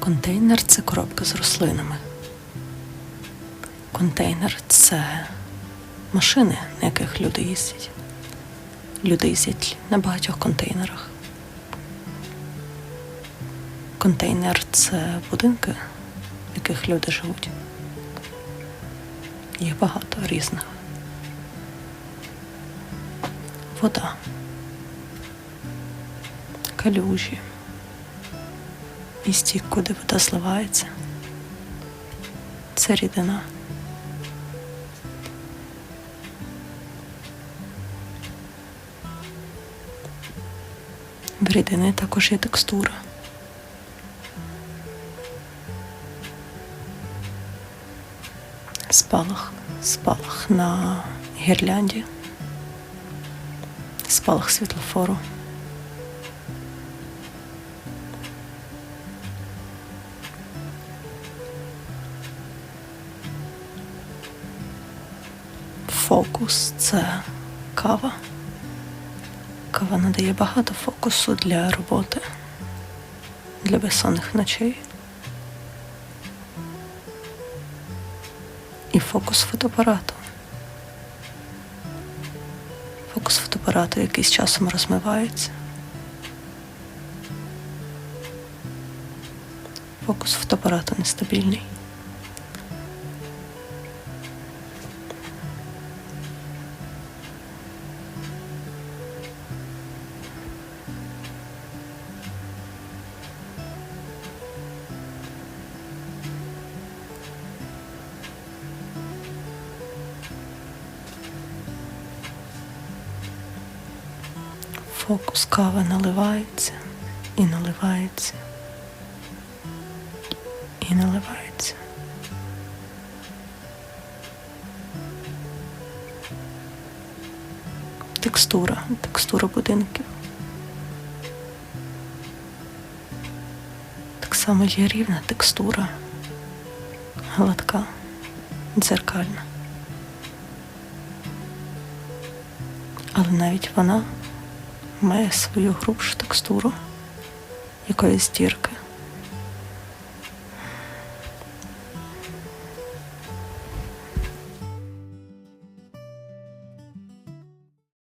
Контейнер це коробка з рослинами. Контейнер це машини, на яких люди їздять. Люди їздять на багатьох контейнерах. Контейнер це будинки, в яких люди живуть. Їх багато різних. Вода, калюжі, і стік, куди вода зливається. Це рідина. В рідини також є текстура. Спалах, спалах на гірлянді, спалах світлофору. Фокус це кава. Кава надає багато фокусу для роботи, для безсонних ночей. І фокус фотоапарату. Фокус фотоапарату який з часом розмивається. Фокус фотоапарату нестабільний. Фокус кави наливається і наливається і наливається. Текстура, текстура будинків. Так само є рівна текстура, гладка, дзеркальна. Але навіть вона має свою грубшу текстуру якоїсь дірки.